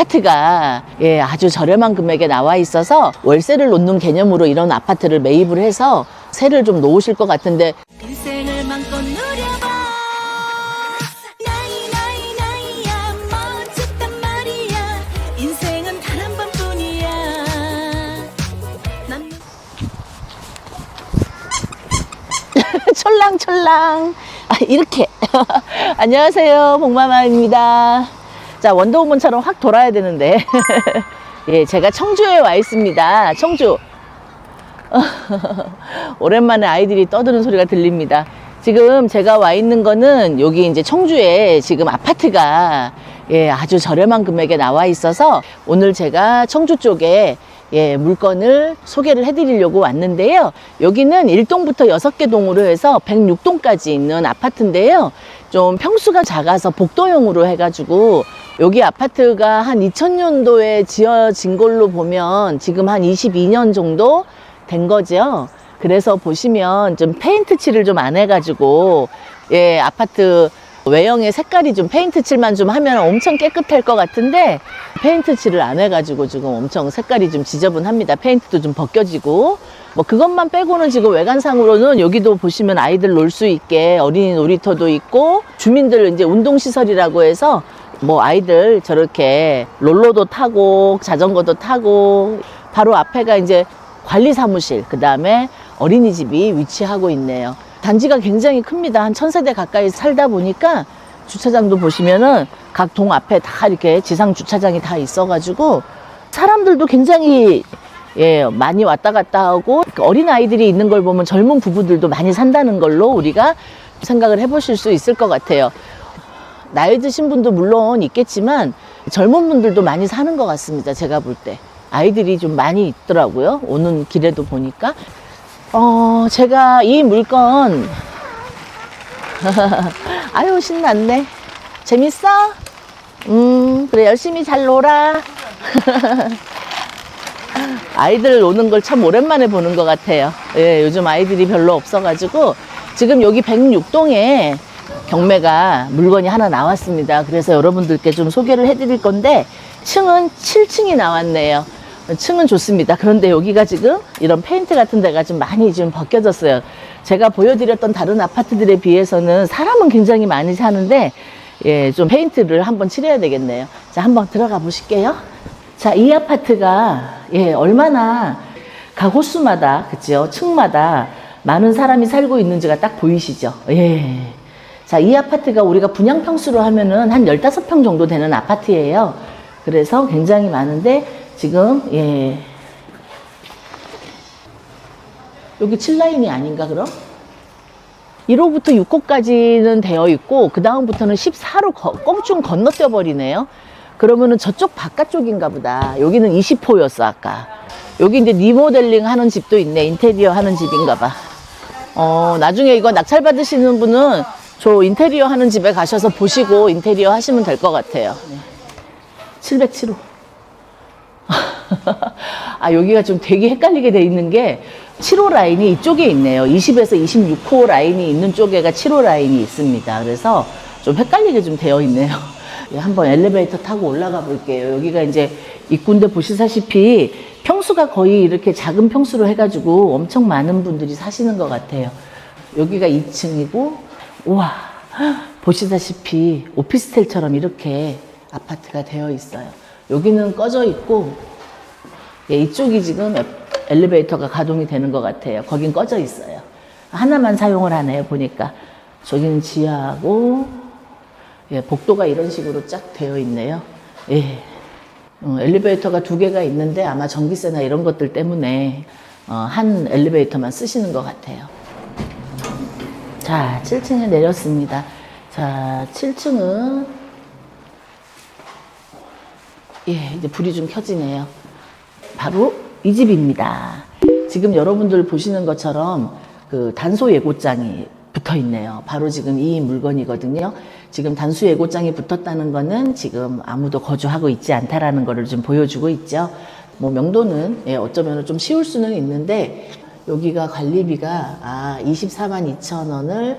아파트가 예, 아주 저렴한 금액에 나와 있어서 월세를 놓는 개념으로 이런 아파트를 매입을 해서 세를 좀 놓으실 것 같은데. 인생을 맘껏 누려봐. 나이 나이 나이야. 멋졌단 말이야. 인생은 단 한 번뿐이야. 난 촐랑촐랑. 아, 이렇게. 안녕하세요. 복마마입니다 자 원더우먼처럼 확 돌아야 되는데 예 제가 청주에 와 있습니다 청주 오랜만에 아이들이 떠드는 소리가 들립니다 지금 제가 와 있는 거는 여기 이제 청주에 지금 아파트가 예 아주 저렴한 금액에 나와 있어서 오늘 제가 청주 쪽에 예, 물건을 소개를 해드리려고 왔는데요. 여기는 1동부터 6개 동으로 해서 106동까지 있는 아파트인데요. 좀 평수가 작아서 복도형으로 해가지고 여기 아파트가 한 2000년도에 지어진 걸로 보면 지금 한 22년 정도 된 거죠. 그래서 보시면 좀 페인트 칠을 좀 안 해가지고 예, 아파트 외형의 색깔이 좀 페인트 칠만 좀 하면 엄청 깨끗할 것 같은데 페인트 칠을 안 해가지고 지금 엄청 색깔이 좀 지저분합니다. 페인트도 좀 벗겨지고 뭐 그것만 빼고는 지금 외관상으로는 여기도 보시면 아이들 놀 수 있게 어린이 놀이터도 있고 주민들 이제 운동시설이라고 해서 뭐 아이들 저렇게 롤러도 타고 자전거도 타고 바로 앞에가 이제 관리 사무실 그 다음에 어린이집이 위치하고 있네요. 단지가 굉장히 큽니다. 한 천세대 가까이 살다 보니까 주차장도 보시면은 각 동 앞에 다 이렇게 지상 주차장이 다 있어 가지고 사람들도 굉장히 예, 많이 왔다 갔다 하고 어린 아이들이 있는 걸 보면 젊은 부부들도 많이 산다는 걸로 우리가 생각을 해 보실 수 있을 것 같아요. 나이 드신 분도 물론 있겠지만 젊은 분들도 많이 사는 것 같습니다. 제가 볼 때. 아이들이 좀 많이 있더라고요. 오는 길에도 보니까. 어, 제가 이 물건. 아유, 신났네. 재밌어? 음, 그래, 열심히 잘 놀아. 아이들 노는 걸 참 오랜만에 보는 것 같아요. 예, 요즘 아이들이 별로 없어가지고 지금 여기 106동에 경매가 물건이 하나 나왔습니다. 그래서 여러분들께 좀 소개를 해드릴 건데 층은 7층이 나왔네요. 층은 좋습니다. 그런데 여기가 지금 이런 페인트 같은 데가 좀 많이 좀 벗겨졌어요. 제가 보여드렸던 다른 아파트들에 비해서는 사람은 굉장히 많이 사는데 예, 좀 페인트를 한번 칠해야 되겠네요. 자, 한번 들어가 보실게요. 자, 이 아파트가 예, 얼마나 각 호수마다 그죠? 층마다 많은 사람이 살고 있는지가 딱 보이시죠? 예. 자, 이 아파트가 우리가 분양 평수로 하면은 한 15평 정도 되는 아파트예요. 그래서 굉장히 많은데 지금 예. 여기 7라인이 아닌가 그럼? 1호부터 6호까지는 되어 있고 그 다음부터는 14로 껑충 건너뛰어 버리네요. 그러면은 저쪽 바깥쪽인가 보다. 여기는 20호였어 아까. 여기 이제 리모델링 하는 집도 있네. 인테리어 하는 집인가 봐. 어, 나중에 이거 낙찰 받으시는 분은 저 인테리어 하는 집에 가셔서 보시고 인테리어 하시면 될 것 같아요. 네. 707호. 아, 여기가 좀 되게 헷갈리게 돼 있는 게 7호 라인이 이쪽에 있네요. 20에서 26호 라인이 있는 쪽에가 7호 라인이 있습니다. 그래서 좀 헷갈리게 좀 되어 있네요. 예, 한번 엘리베이터 타고 올라가 볼게요. 여기가 이제 입구인데 보시다시피 평수가 거의 이렇게 작은 평수로 해가지고 엄청 많은 분들이 사시는 것 같아요. 여기가 2층이고, 우와, 보시다시피 오피스텔처럼 이렇게 아파트가 되어 있어요. 여기는 꺼져 있고, 예, 이쪽이 지금 에- 엘리베이터가 가동이 되는 것 같아요. 거긴 꺼져 있어요. 하나만 사용을 하네요, 보니까. 저기는 지하하고, 예, 복도가 이런 식으로 쫙 되어 있네요. 예. 어, 엘리베이터가 두 개가 있는데 아마 전기세나 이런 것들 때문에 어, 한 엘리베이터만 쓰시는 것 같아요. 자, 7층에 내렸습니다. 자, 7층은 예, 이제 불이 좀 켜지네요. 바로 이 집입니다. 지금 여러분들 보시는 것처럼 그 단소 예고장이 붙어 있네요. 바로 지금 이 물건이거든요. 지금 단수 예고장이 붙었다는 거는 지금 아무도 거주하고 있지 않다라는 거를 좀 보여주고 있죠. 뭐 명도는 예, 어쩌면 좀 쉬울 수는 있는데 여기가 관리비가 아 24만 2천 원을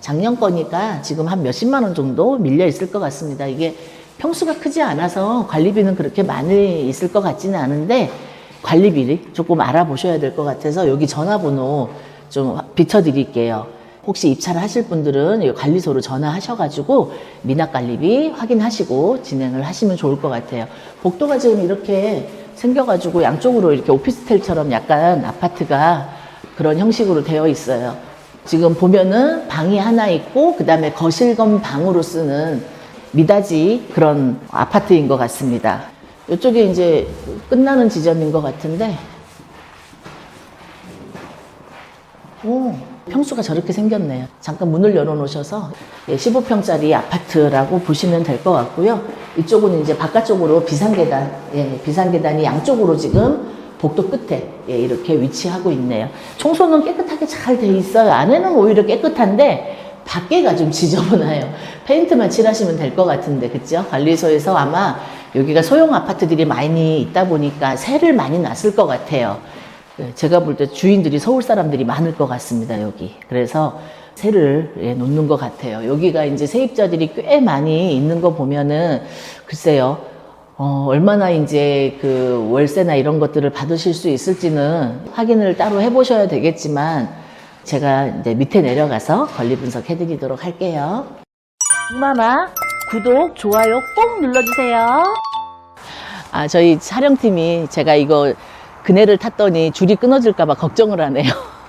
작년 거니까 지금 한 몇십만 원 정도 밀려 있을 것 같습니다. 이게 평수가 크지 않아서 관리비는 그렇게 많이 있을 것 같지는 않은데 관리비를 조금 알아보셔야 될 것 같아서 여기 전화번호 좀 비춰드릴게요. 혹시 입찰을 하실 분들은 이 관리소로 전화하셔가지고 미납 관리비 확인하시고 진행을 하시면 좋을 것 같아요. 복도가 지금 이렇게 생겨가지고 양쪽으로 이렇게 오피스텔처럼 약간 아파트가 그런 형식으로 되어 있어요. 지금 보면은 방이 하나 있고 그 다음에 거실 겸 방으로 쓰는 미닫이 그런 아파트인 것 같습니다. 이쪽에 이제 끝나는 지점인 것 같은데, 오, 평수가 저렇게 생겼네요. 잠깐 문을 열어놓으셔서 15평짜리 아파트라고 보시면 될 것 같고요. 이쪽은 이제 바깥쪽으로 비상계단, 예, 비상계단이 양쪽으로 지금 복도 끝에 예, 이렇게 위치하고 있네요. 청소는 깨끗하게 잘 돼 있어요. 안에는 오히려 깨끗한데 밖에가 좀 지저분해요. 페인트만 칠하시면 될 것 같은데, 그죠? 관리소에서 아마 여기가 소형 아파트들이 많이 있다 보니까 새를 많이 났을 것 같아요. 예, 제가 볼 때 주인들이 서울 사람들이 많을 것 같습니다, 여기. 그래서 새를 예, 놓는 것 같아요. 여기가 이제 세입자들이 꽤 많이 있는 거 보면은 글쎄요. 어, 얼마나 이제 그 월세나 이런 것들을 받으실 수 있을지는 확인을 따로 해보셔야 되겠지만 제가 이제 밑에 내려가서 권리 분석 해드리도록 할게요. 엄마마 구독, 좋아요 꼭 눌러주세요. 아, 저희 촬영팀이 제가 이거 그네를 탔더니 줄이 끊어질까봐 걱정을 하네요.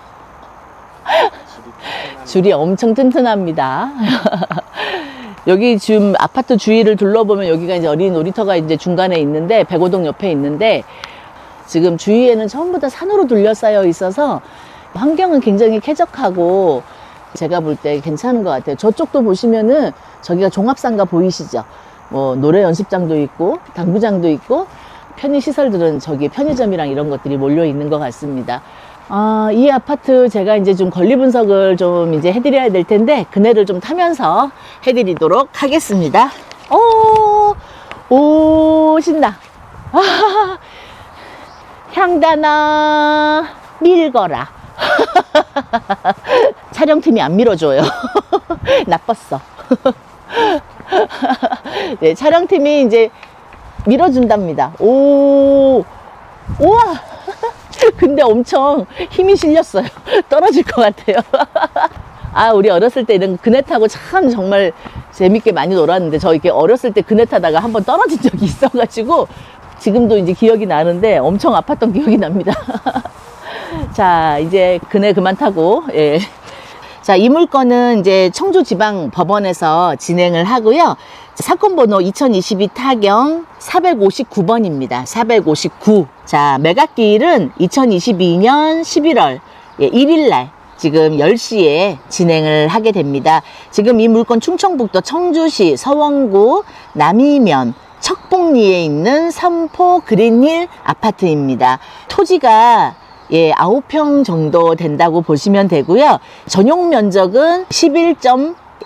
줄이 엄청 튼튼합니다. 여기 지금 아파트 주위를 둘러보면 여기가 이제 어린이 놀이터가 이제 중간에 있는데 백오동 옆에 있는데 지금 주위에는 전부 다 산으로 둘러싸여 있어서 환경은 굉장히 쾌적하고 제가 볼 때 괜찮은 것 같아요. 저쪽도 보시면은 저기가 종합상가 보이시죠? 뭐 노래 연습장도 있고 당구장도 있고 편의 시설들은 저기 편의점이랑 이런 것들이 몰려 있는 것 같습니다. 아, 이 아파트 제가 이제 좀 권리 분석을 좀 이제 해드려야 될 텐데 그네를 좀 타면서 해드리도록 하겠습니다. 오, 오, 신나. 아, 향단아, 밀거라. 촬영팀이 안 밀어줘요. 나빴어. 네, 촬영팀이 이제 밀어준답니다. 오, 우와! 근데 엄청 힘이 실렸어요. 떨어질 것 같아요. 아, 우리 어렸을 때 이런 그네 타고 참 정말 재밌게 많이 놀았는데 저 이렇게 어렸을 때 그네 타다가 한번 떨어진 적이 있어가지고 지금도 이제 기억이 나는데 엄청 아팠던 기억이 납니다. 자, 이제 그네 그만 타고, 예. 자, 이 물건은 이제 청주지방법원에서 진행을 하고요. 사건 번호 2022 타경 459번입니다. 459. 자, 매각기일은 2022년 11월 예, 1일 날 지금 10시에 진행을 하게 됩니다. 지금 이 물건 충청북도 청주시 서원구 남이면 척봉리에 있는 삼포 그린힐 아파트입니다. 토지가 예, 9평 정도 된다고 보시면 되고요. 전용 면적은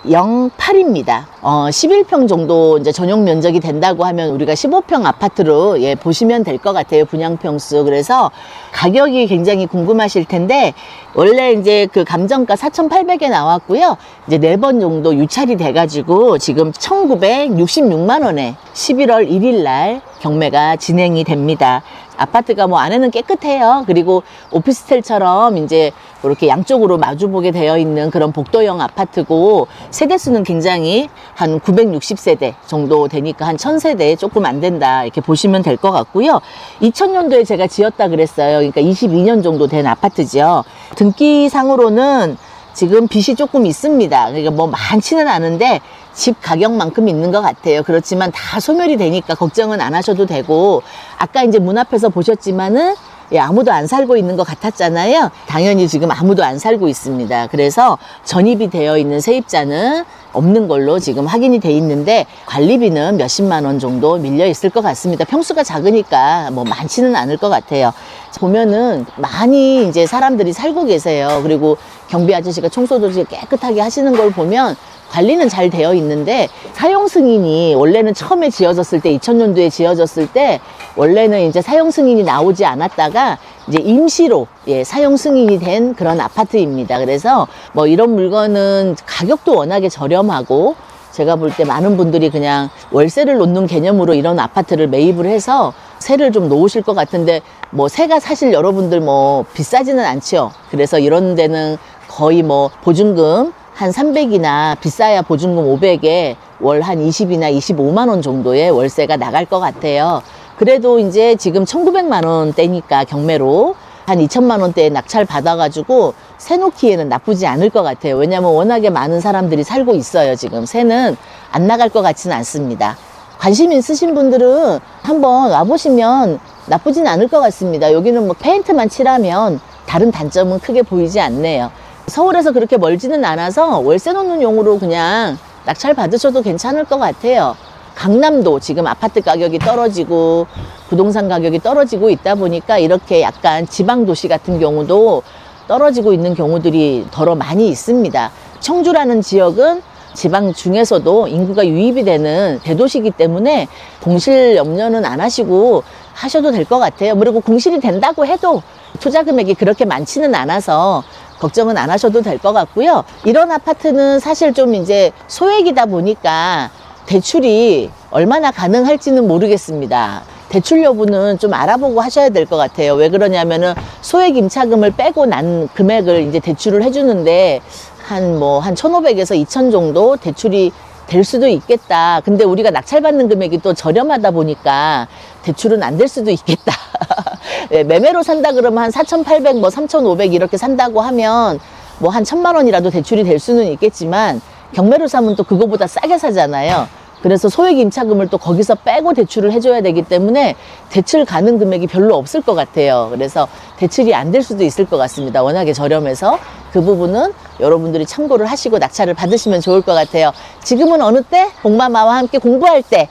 11.08입니다. 어, 11평 정도 이제 전용 면적이 된다고 하면 우리가 15평 아파트로 예, 보시면 될 것 같아요. 분양평수. 그래서 가격이 굉장히 궁금하실 텐데 원래 이제 그 감정가 4,800에 나왔고요. 이제 네 번 정도 유찰이 돼가지고 지금 1,966만 원에 11월 1일 날 경매가 진행이 됩니다. 아파트가 뭐 안에는 깨끗해요. 그리고 오피스텔처럼 이제 이렇게 양쪽으로 마주보게 되어 있는 그런 복도형 아파트고 세대수는 굉장히 한 960세대 정도 되니까 한 1000세대 조금 안 된다 이렇게 보시면 될 것 같고요. 2000년도에 제가 지었다 그랬어요. 그러니까 22년 정도 된 아파트죠. 등기상으로는 지금 빚이 조금 있습니다. 그러니까 뭐 많지는 않은데 집 가격만큼 있는 것 같아요. 그렇지만 다 소멸이 되니까 걱정은 안 하셔도 되고 아까 이제 문 앞에서 보셨지만은 예, 아무도 안 살고 있는 것 같았잖아요. 당연히 지금 아무도 안 살고 있습니다. 그래서 전입이 되어 있는 세입자는 없는 걸로 지금 확인이 돼 있는데 관리비는 몇십만 원 정도 밀려 있을 것 같습니다. 평수가 작으니까 뭐 많지는 않을 것 같아요. 보면은 많이 이제 사람들이 살고 계세요. 그리고 경비 아저씨가 청소도 깨끗하게 하시는 걸 보면 관리는 잘 되어 있는데 사용 승인이 원래는 처음에 지어졌을 때 2000년도에 지어졌을 때 원래는 이제 사용 승인이 나오지 않았다가 이제 임시로 예, 사용 승인이 된 그런 아파트입니다. 그래서 뭐 이런 물건은 가격도 워낙에 저렴하고 제가 볼 때 많은 분들이 그냥 월세를 놓는 개념으로 이런 아파트를 매입을 해서 세를 좀 놓으실 것 같은데 뭐 세가 사실 여러분들 뭐 비싸지는 않죠. 그래서 이런 데는 거의 뭐 보증금 한 300이나 비싸야 보증금 500에 월 한 20이나 25만 원 정도의 월세가 나갈 것 같아요. 그래도 이제 지금 1900만 원대니까 경매로 한 2천만 원대에 낙찰 받아가지고 세 놓기에는 나쁘지 않을 것 같아요. 왜냐하면 워낙에 많은 사람들이 살고 있어요. 지금 새는 안 나갈 것 같지는 않습니다. 관심 있으신 분들은 한번 와보시면 나쁘진 않을 것 같습니다. 여기는 뭐 페인트만 칠하면 다른 단점은 크게 보이지 않네요. 서울에서 그렇게 멀지는 않아서 월세 놓는 용으로 그냥 낙찰 받으셔도 괜찮을 것 같아요. 강남도 지금 아파트 가격이 떨어지고 부동산 가격이 떨어지고 있다 보니까 이렇게 약간 지방 도시 같은 경우도 떨어지고 있는 경우들이 더러 많이 있습니다. 청주라는 지역은 지방 중에서도 인구가 유입이 되는 대도시이기 때문에 공실 염려는 안 하시고 하셔도 될 것 같아요. 그리고 공실이 된다고 해도 투자 금액이 그렇게 많지는 않아서 걱정은 안 하셔도 될 것 같고요. 이런 아파트는 사실 좀 이제 소액이다 보니까 대출이 얼마나 가능할지는 모르겠습니다. 대출 여부는 좀 알아보고 하셔야 될 것 같아요. 왜 그러냐면은 소액 임차금을 빼고 난 금액을 이제 대출을 해주는데 한 뭐한 1,500에서 2,000 정도 대출이 될 수도 있겠다. 근데 우리가 낙찰받는 금액이 또 저렴하다 보니까 대출은 안 될 수도 있겠다. 예, 매매로 산다 그러면 한 4,800, 뭐 3,500 이렇게 산다고 하면 뭐 한 천만 원이라도 대출이 될 수는 있겠지만 경매로 사면 또 그거보다 싸게 사잖아요. 그래서 소액 임차금을 또 거기서 빼고 대출을 해줘야 되기 때문에 대출 가능 금액이 별로 없을 것 같아요. 그래서 대출이 안 될 수도 있을 것 같습니다. 워낙에 저렴해서 그 부분은 여러분들이 참고를 하시고 낙찰을 받으시면 좋을 것 같아요. 지금은 어느 때? 복마마와 함께 공부할 때.